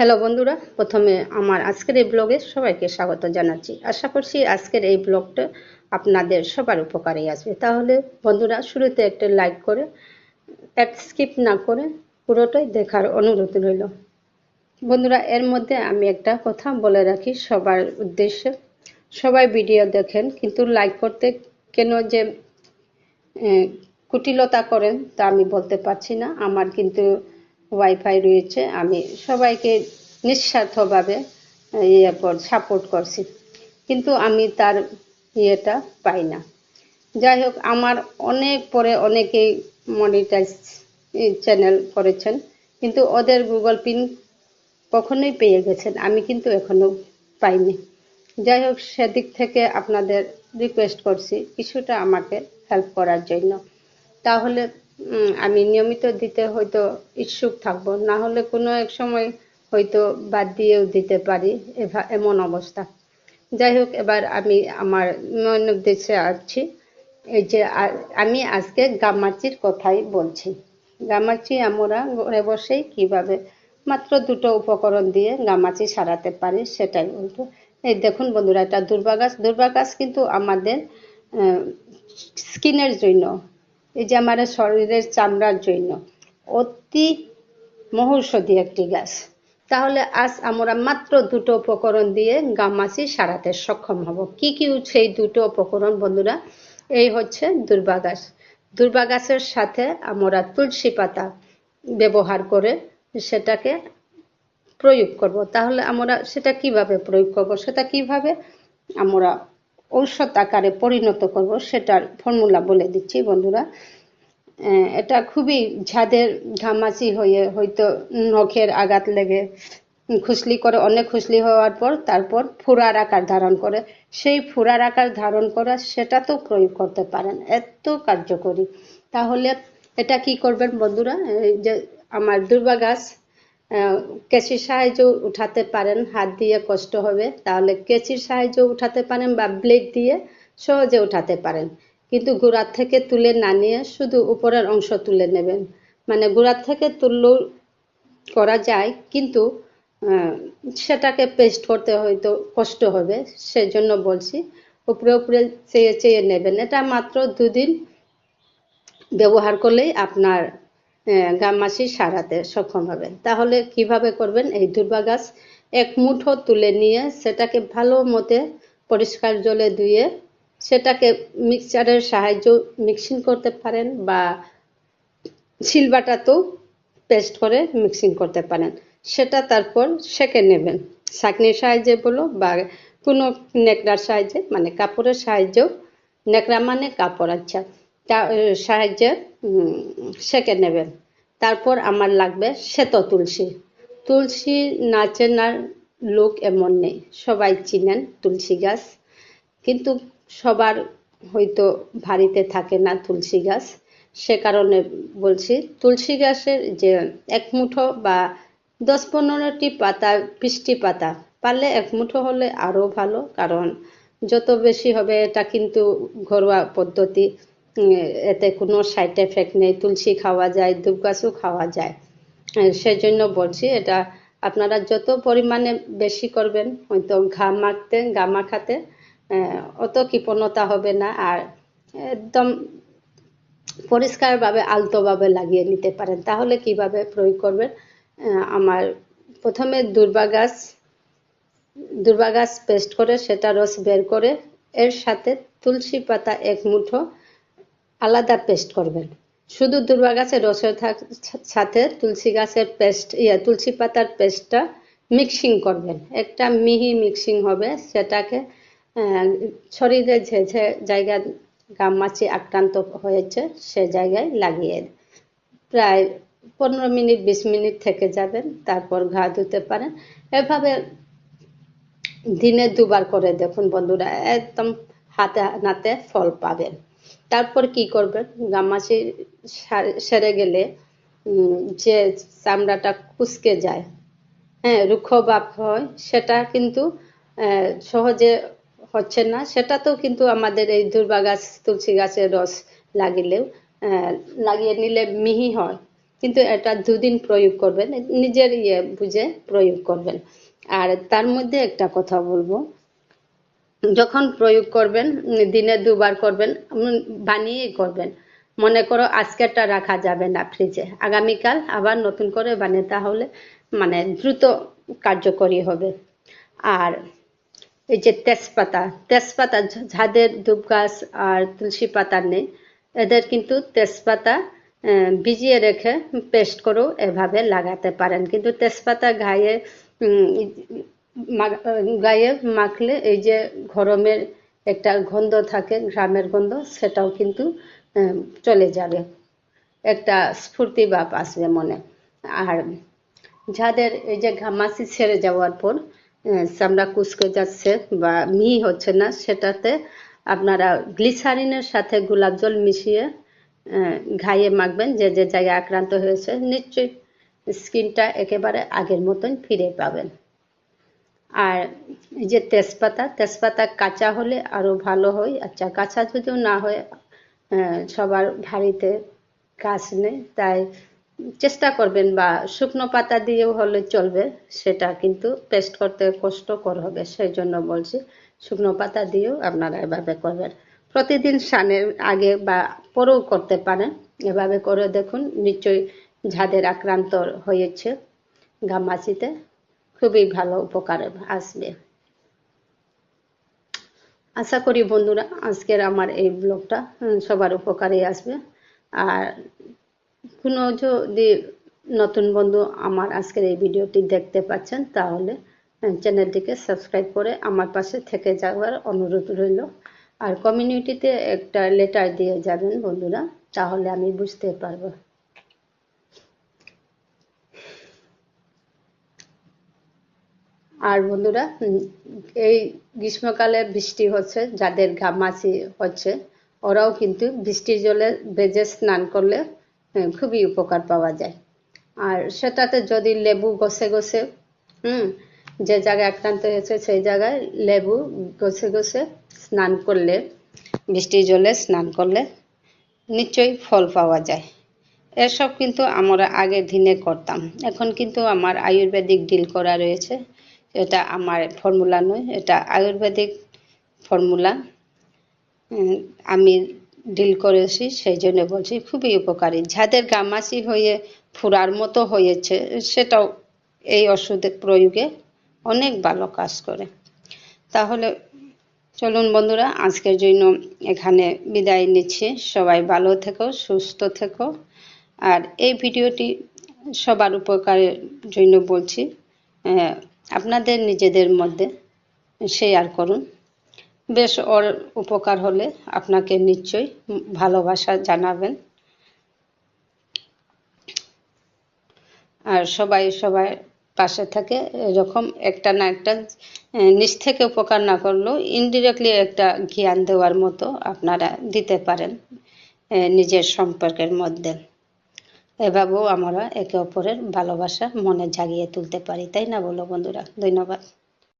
Hello বন্ধুরা, প্রথমে আমার আজকের এই ব্লগে সবাইকে স্বাগত জানাচ্ছি। আশা করছি আজকের এই ব্লগটা আপনাদের সবার উপকারে আসবে। তাহলে বন্ধুরা, শুরুতে একটা লাইক করে অ্যাড স্কিপ না করে পুরোটাই দেখার অনুরোধ রইল। বন্ধুরা, এর মধ্যে আমি একটা কথা বলে রাখি সবার উদ্দেশ্যে। সবাই ভিডিও দেখেন, কিন্তু লাইক করতে কেন যে কুটিলতা করেন তা আমি বলতে পারছি না। আমার কিন্তু ওয়াইফাই রয়েছে, আমি সবাইকে নিঃস্বার্থভাবে ইয়ে সাপোর্ট করছি। কিন্তু আমি তার ইয়েটা পাই না। যাই হোক, আমার অনেক পরে অনেকেই মনিটাইজ চ্যানেল করেছেন, কিন্তু ওদের গুগল পিন কখনোই পেয়ে গেছেন, আমি কিন্তু এখনও পাইনি। যাই হোক, সেদিক থেকে আপনাদের রিকোয়েস্ট করছি, কিছুটা আমাকে হেল্প করার জন্য। তাহলে আমি নিয়মিত দিতে হয়তো ইচ্ছুক থাকব। না হলে কোনো এক সময় হয়তো বাদ দিয়েও দিতে পারি এমন অবস্থা। যাই হোক, এবার আমি আমার উদ্দেশ্যে আসছি। এই যে আমি আজকে গামাচির কথাই বলছি। গামাচি আমরা ঘরে বসেই কীভাবে মাত্র দুটো উপকরণ দিয়ে গামাচি সারাতে পারি সেটাই বলব। এই দেখুন বন্ধুরা, এটা দুর্বা গাছ। দুর্বা গাছ কিন্তু আমাদের স্কিনের জন্য এই যে আমাদের শরীরের চামড়ার জন্য, অতি মহৌষধি একটি গাছ তাহলে আজ আমরা মাত্র দুটো উপকরণ দিয়ে গামাচি সারাতে সক্ষম হব। কি কি সেই দুটো উপকরণ বন্ধুরা? এই হচ্ছে দুর্বা গাছ। দুর্বা গাছের সাথে আমরা তুলসী পাতা ব্যবহার করে সেটাকে প্রয়োগ করব। তাহলে আমরা সেটা কীভাবে প্রয়োগ করব? সেটা কীভাবে আমরা ঔষধ আকারে পরিণত করব, সেটার ফর্মুলা বলে দিচ্ছি বন্ধুরা। এটা খুবই ঝাঁদের ঘামাচি হয়ে হয়তো নখের আঘাত লেগে খুসলি করে, অনেক খুসলি হওয়ার পর তারপর ফুরার আকার ধারণ করে। সেই ফুরার আকার ধারণ করা সেটা তো প্রয়োগ করতে পারেন, এত কার্যকরী। তাহলে এটা কি করবেন বন্ধুরা? যে আমার দুর্বা গাছ কেঁচির সাহায্য উঠাতে পারেন, হাত দিয়ে কষ্ট হবে, তাহলে কেঁচির সাহায্য উঠাতে পারেন বা ব্লেড দিয়ে সহজে উঠাতে পারেন। কিন্তু গোড়ার থেকে তুলে না নিয়ে শুধু উপরের অংশ তুলে নেবেন। মানে গোড়ার থেকে তুললেও করা যায়, কিন্তু সেটাকে পেস্ট করতে হয়তো কষ্ট হবে, সেজন্য বলছি, উপরে উপরে চেয়ে চেয়ে নেবেন। এটা মাত্র দুদিন ব্যবহার করলেই আপনার গামাসি সারাতে সক্ষম হবেন। তাহলে কীভাবে করবেন? এই দুর্বা গাছ এক মুঠো তুলে নিয়ে সেটাকে ভালো মতে পরিষ্কার জলে ধুয়ে সেটাকে মিক্সচারের সাহায্য মিক্সিং করতে পারেন বা শিলবাটাতেও পেস্ট করে মিক্সিং করতে পারেন। সেটা তারপর সেঁকে নেবেন। ছাঁকনির সাহায্যে বলো বা কোনো নেকড়ার সাহায্যে মানে কাপড়ের সাহায্যেও। নেকড়া মানে কাপড় আচ্ছা। সাহায্যে সেঁকে নেবেন। তারপর আমার লাগবে শ্বেত তুলসী। তুলসী না চেনার লোক এমন নেই। সবাই চিনেন তুলসী গাছ। কিন্তু সবার হয়তো বাড়িতে থাকে না তুলসী গাছ। সে কারণে বলছি, তুলসী গাছের যে এক মুঠো বা দশ পনেরোটি পাতা বৃষ্টি পাতা, পারলে এক মুঠো হলে আরও ভালো। কারণ যত বেশি হবে এটা কিন্তু ঘরোয়া পদ্ধতি। এতে কোনো সাইড এফেক্ট নেই, তুলসী খাওয়া যায় গাছও খাওয়া যায়। সেজন্য বলছি এটা আপনারা যত পরিমাণে বেশি করবেন, হয়তো ঘা মাখতে গা মাখাতে অত কৃপণতা হবে না। আর একদম পরিষ্কারভাবে, আলতোভাবে লাগিয়ে নিতে পারেন। তাহলে কীভাবে প্রয়োগ করবেন? আমার প্রথমে দুর্বা গাছ দুর্বা গাছ পেস্ট করে সেটা রস বের করে, এর সাথে তুলসী পাতা এক মুঠো আলাদা পেস্ট করবেন। শুধু দুর্বা গাছের রসের সাথে তুলসী গাছের পেস্ট, ইয়া, তুলসী পাতার পেস্টটা মিক্সিং করবেন। একটা মিহি মিক্সিং হবে, সেটাকে শরীরে যে যে জায়গায় গামাছি আক্রান্ত হয়েছে, সে জায়গায় লাগিয়ে প্রায় পনেরো মিনিট, বিশ মিনিট থেকে যাবেন, তারপর ঘা ধুতে পারেন। এভাবে দিনে দুবার করে দেখুন বন্ধুরা, একদম হাতে নাতে ফল পাবেন। তারপর কি করবেন গামাচি সার- গেলে যে চামড়াটা কুচকে যায় হ্যাঁ রুক্ষ ভাব হয়, সেটা কিন্তু সহজে হচ্ছে না। সেটা তো কিন্তু আমাদের এই দুর্বা গাছ তুলসী গাছের রস লাগিলেও লাগিয়ে নিলে মিহি হয়। কিন্তু এটা দুদিন প্রয়োগ করবেন, নিজের ইয়ে বুঝে প্রয়োগ করবেন। আর তার মধ্যে একটা কথা বলব যখন প্রয়োগ করবেন, দিনে দুবার করবেন বানিয়েই করবেন, মনে করো আজকেরটা রাখা যাবে না ফ্রিজে আগামীকাল আবার নতুন করে বানিয়ে তাহলে মানে দ্রুত কার্যকরী হবে। আর এই যে তেজপাতা তেজপাতা যাদের ধূপ গাছ আর তুলসী পাতা নেই, এদের কিন্তু তেজপাতা ভিজিয়ে রেখে পেস্ট করেও এভাবে লাগাতে পারেন। কিন্তু তেজপাতা গায়ে গায়ে মাখলে এই যে গরমের একটা গন্ধ থাকে গ্রামের গন্ধ, সেটাও কিন্তু চলে যাবে। একটা স্ফূর্তি ভাব আসবে মনে। আর যাদের এই যে ঘামাসি ছেড়ে যাওয়ার পর চামড়া কুচকে যাচ্ছে বা মিহি হচ্ছে না, সেটাতে আপনারা গ্লিসারিনের সাথে গোলাপ জল মিশিয়ে ঘাইয়ে মাখবেন, যে যে জায়গায় আক্রান্ত হয়েছে, নিশ্চয়ই স্কিনটা একেবারে আগের মতন ফিরে পাবেন। আর যে তেজপাতা তেজপাতা কাঁচা হলে আরও ভালো হয়। আচ্ছা কাঁচা যদিও না হয় সবার বাড়িতে গাছ নেই, তাই চেষ্টা করবেন বা শুকনো পাতা দিয়েও হলে চলবে, সেটা কিন্তু পেস্ট করতে কষ্টকর হবে সেই জন্য বলছি শুকনো পাতা দিয়েও আপনারা এভাবে করবেন। প্রতিদিন স্নানের আগে বা পরেও করতে পারেন, এভাবে করে দেখুন, নিশ্চয়ই যাদের আক্রান্ত হয়েছে ঘামাচিতে খুবই ভালো উপকার আসবে। আশা করি বন্ধুরা, আজকের আমার এই ব্লগটা সবার উপকারে আসবে। আর কোনো যদি নতুন বন্ধু আমার আজকের এই ভিডিওটি দেখতে পাচ্ছেন, তাহলে চ্যানেলটিকে সাবস্ক্রাইব করে আমার পাশে থেকে যাওয়ার অনুরোধ রইল। আর কমিউনিটিতে একটা লেটার দিয়ে যাবেন বন্ধুরা, তাহলে আমি বুঝতে পারব। আর বন্ধুরা এই গ্রীষ্মকালে বৃষ্টি হচ্ছে, যাদের ঘামাচি হচ্ছে, ওরাও কিন্তু বৃষ্টির জলে বেজে স্নান করলে খুবই উপকার পাওয়া যায়। আর সেটাতে যদি লেবু গছে গছে হুম, যে জায়গায় আক্রান্ত হয়েছে সেই জায়গায় লেবু গছে গছে স্নান করলে, বৃষ্টির জলে স্নান করলে নিশ্চয়ই ফল পাওয়া যায়। এসব কিন্তু আমরা আগের দিনে করতাম। এখন কিন্তু আমার আয়ুর্বেদিক ডিল করা রয়েছে। এটা আমার ফর্মুলা নয়, এটা আয়ুর্বেদিক ফর্মুলা আমি ডিল করেছি সেই জন্য বলছি খুবই উপকারী। যাদের গামাসি হয়ে ফুরার মতো হয়েছে, সেটাও এই ওষুধের প্রয়োগে অনেক ভালো কাজ করে। তাহলে চলুন বন্ধুরা, আজকের জন্য এখানে বিদায় নিচ্ছি। সবাই ভালো থেকো, সুস্থ থেকো। আর এই ভিডিওটি সবার উপকারের জন্য বলছি। আপনাদের নিজেদের মধ্যে শেয়ার করুন। বেশ ওর উপকার হলে আপনাকে নিশ্চয়ই ভালোবাসা জানাবেন। আর সবাই সবাই পাশে থাকে, এরকম একটা না একটা নিজ থেকে উপকার না করলেও ইনডিরেক্টলি একটা জ্ঞান দেওয়ার মতো আপনারা দিতে পারেন নিজের সম্পর্কের মধ্যে। এভাবেও আমরা একে অপরের ভালোবাসা মনে জাগিয়ে তুলতে পারি তাই না বলো বন্ধুরা? ধন্যবাদ।